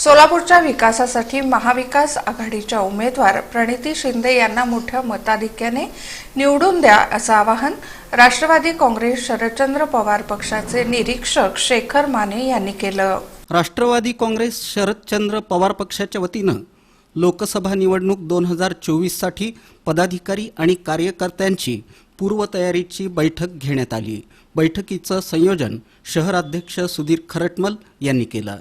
सोलापूरच्या विकासासाठी महाविकास आघाडीच्या उमेदवार प्रणिती शिंदे यांना मोठ्या मताधिक्याने निवडून द्या असं आवाहन राष्ट्रवादी काँग्रेस शरदचंद्र पवार पक्षाचे निरीक्षक शेखर माने यांनी केलं. राष्ट्रवादी काँग्रेस शरदचंद्र पवार पक्षाच्या वतीनं लोकसभा निवडणूक दोन हजार चोवीससाठी पदाधिकारी आणि कार्यकर्त्यांची पूर्वतयारीची बैठक घेण्यात आली. बैठकीचं संयोजन शहराध्यक्ष सुधीर खरटमल यांनी केलं.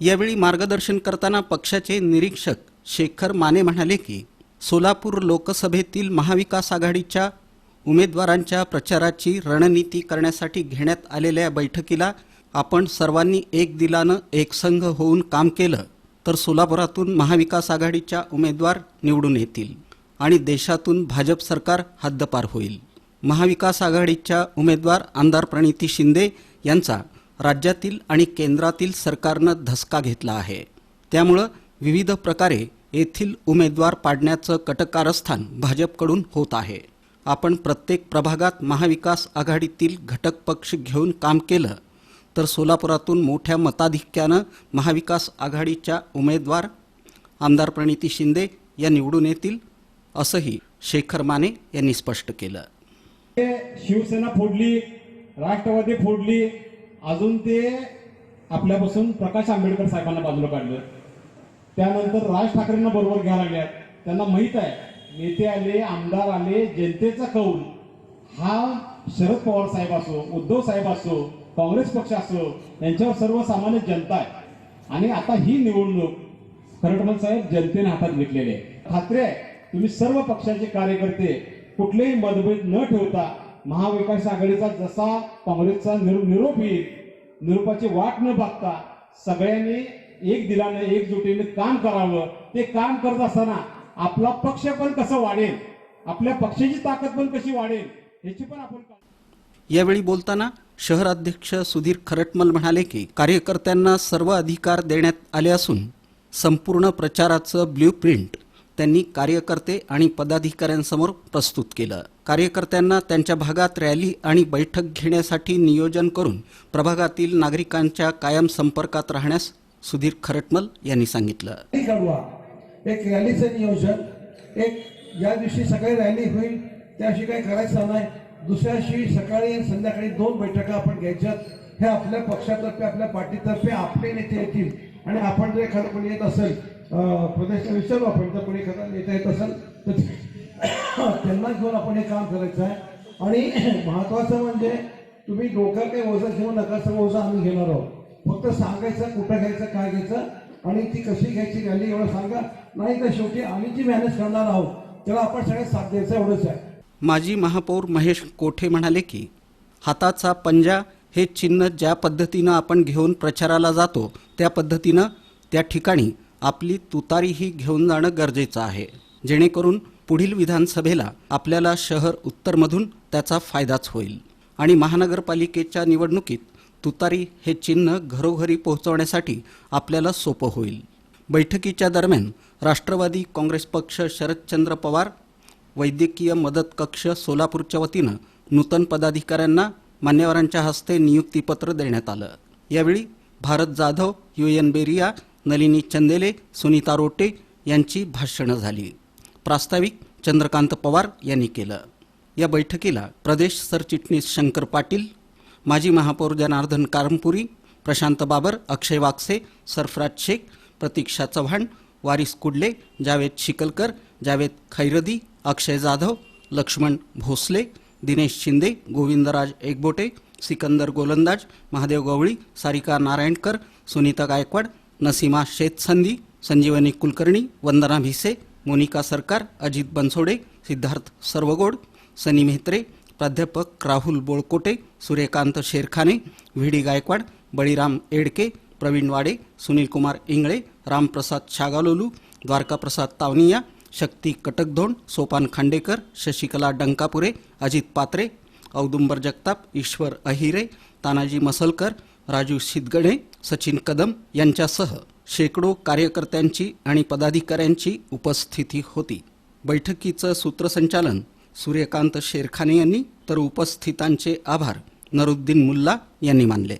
यावेळी मार्गदर्शन करताना पक्षाचे निरीक्षक शेखर माने म्हणाले की सोलापूर लोकसभेतील महाविकास आघाडीच्या उमेदवारांच्या प्रचाराची रणनीती करण्यासाठी घेण्यात आलेल्या बैठकीला आपण सर्वांनी एक दिलानं एक संघ होऊन काम केलं तर सोलापुरातून महाविकास आघाडीच्या उमेदवार निवडून येतील आणि देशातून भाजप सरकार हद्दपार होईल. महाविकास आघाडीच्या उमेदवार आमदार प्रणिती शिंदे यांचा राज्यातील आणि केंद्रातील सरकारनं धसका घेतला आहे. त्यामुळं विविध प्रकारे येथील उमेदवार पाडण्याचं कटकारस्थान भाजपकडून होत आहे. आपण प्रत्येक प्रभागात महाविकास आघाडीतील घटक पक्ष घेऊन काम केलं तर सोलापुरातून मोठ्या मताधिक्यानं महाविकास आघाडीच्या उमेदवार आमदार प्रणिती शिंदे या निवडून येतील असंही शेखर माने यांनी स्पष्ट केलं. शिवसेना फोडली राष्ट्रवादी फोडली अजून ते आपल्यापासून प्रकाश आंबेडकर साहेबांना बाजूला काढलं. त्यानंतर राज ठाकरेंना बरोबर घ्यायला लागल्यात. त्यांना माहीत आहे नेते आले आमदार आले जनतेचा कौल. हा शरद पवार साहेब असो उद्धव साहेब असो काँग्रेस पक्ष असो यांच्यावर सर्वसामान्य जनता आहे. आणि आता ही निवडणूक खरटमल साहेब जनतेने हातात घेतलेली आहे. खात्री आहे तुम्ही सर्व पक्षाचे कार्यकर्ते कुठलेही मतभेद न ठेवता महाविकास आघाडीचा जसा काँग्रेसचा निरो- निरोप येईल निरोपाची वाट न बघता सगळ्यांनी एक दिलाने एकजुटीने काम करावं. ते काम करत असताना आपला पक्ष पण कसं वाढेल आपल्या पक्षाची ताकद पण कशी वाढेल ह्याची पण आपण यावेळी बोलताना शहराध्यक्ष सुधीर खरटमल म्हणाले की कार्यकर्त्यांना सर्व अधिकार देण्यात आले असून संपूर्ण प्रचाराचं ब्ल्यू प्रिंट त्यांनी कार्यकर्ते आणि पदाधिकाऱ्यांसमोर प्रस्तुत केलं. कार्यकर्त्यांना त्यांच्या भागात रॅली आणि बैठक घेण्यासाठी नियोजन करून प्रभागातील नागरिकांच्या कायम संपर्कात राहण्यास सुधीर खरटमल यांनी सांगितलं. एक रॅलीचं नियोजन. एक ज्या दिवशी सकाळी रॅली होईल त्याशी काही करायचं नाही. दुसऱ्याशी सकाळी आणि संध्याकाळी दोन बैठका आपण घ्यायच्या. हे आपल्या पक्षातर्फे आपल्या पार्टीतर्फे आपले नेते येतील. आणि आपण जर एखादं कोणी येत असेल प्रदेशला विचारू आपण. जर कोणी एखादा नेता येत असेल तर त्यांना घेऊन आपण हे काम करायचं आहे. आणि महत्वाचं म्हणजे तुम्ही डोक्यात काही ओझं घेऊ नका सगळं ओझं आम्ही घेणार आहोत. फक्त सांगायचं कुठं घ्यायचं काय घ्यायचं आणि ती कशी घ्यायची रॅली एवढं सांगा. नाही तर शेवटी आम्ही जी मॅनेज करणार आहोत त्याला आपण सगळ्यात साथ द्यायचं एवढंच आहे. माजी महापौर महेश कोठे म्हणाले की हाताचा पंजा हे चिन्ह ज्या पद्धतीनं आपण घेऊन प्रचाराला जातो त्या पद्धतीनं त्या ठिकाणी आपली तुतारीही घेऊन जाणं गरजेचं आहे. जेणेकरून पुढील विधानसभेला आपल्याला शहर उत्तरमधून त्याचा फायदाच होईल. आणि महानगरपालिकेच्या निवडणुकीत तुतारी हे चिन्ह घरोघरी पोहोचवण्यासाठी आपल्याला सोपं होईल. बैठकीच्या दरम्यान राष्ट्रवादी काँग्रेस पक्ष शरदचंद्र पवार वैद्यकीय मदत कक्ष सोलापूरच्या वतीनं नूतन पदाधिकाऱ्यांना मान्यवरांच्या हस्ते नियुक्तीपत्र देण्यात आलं. यावेळी भारत जाधव यू एन बेरिया नलिनी चंदेले सुनीता रोटे यांची भाषणं झाली. प्रास्ताविक चंद्रकांत पवार यांनी केलं. या बैठकीला प्रदेश सरचिटणीस शंकर पाटील माजी महापौर जनार्दन कारमपुरी प्रशांत बाबर अक्षय वागसे सरफराज शेख प्रतीक्षा चव्हाण वारिस कुडले जावेद शिकलकर जावेद खैरदी अक्षय जाधव लक्ष्मण भोसले दिनेश शिंदे गोविंदराज एकबोटे सिकंदर गोलंदाज महादेव गवळी सारिका नारायणकर सुनीता गायकवाड नसीमा शेतसंधी संजीवनी कुलकर्णी वंदना भिसे मोनिका सरकार अजित बनसोडे सिद्धार्थ सर्वगोड सनी मेहत्रे प्राध्यापक राहुल बोळकोटे सूर्यकांत शेरखाने व्ही डी गायकवाड बळीराम एडके प्रवीण वाडे सुनील कुमार इंगळे रामप्रसाद शागालोलू द्वारकाप्रसाद तावनिया शक्ती कटकधोंड सोपान खांडेकर शशिकला डंकापुरे अजित पात्रे औदुंबर जगताप ईश्वर अहिरे तानाजी मसलकर राजू शिदगणे सचिन कदम यांच्यासह शेकडो कार्यकर्त्यांची आणि पदाधिकाऱ्यांची उपस्थिती होती. बैठकीचं सूत्रसंचालन सूर्यकांत शेरखाने यांनी तर उपस्थितांचे आभार नरुद्दीन मुल्ला यांनी मानले.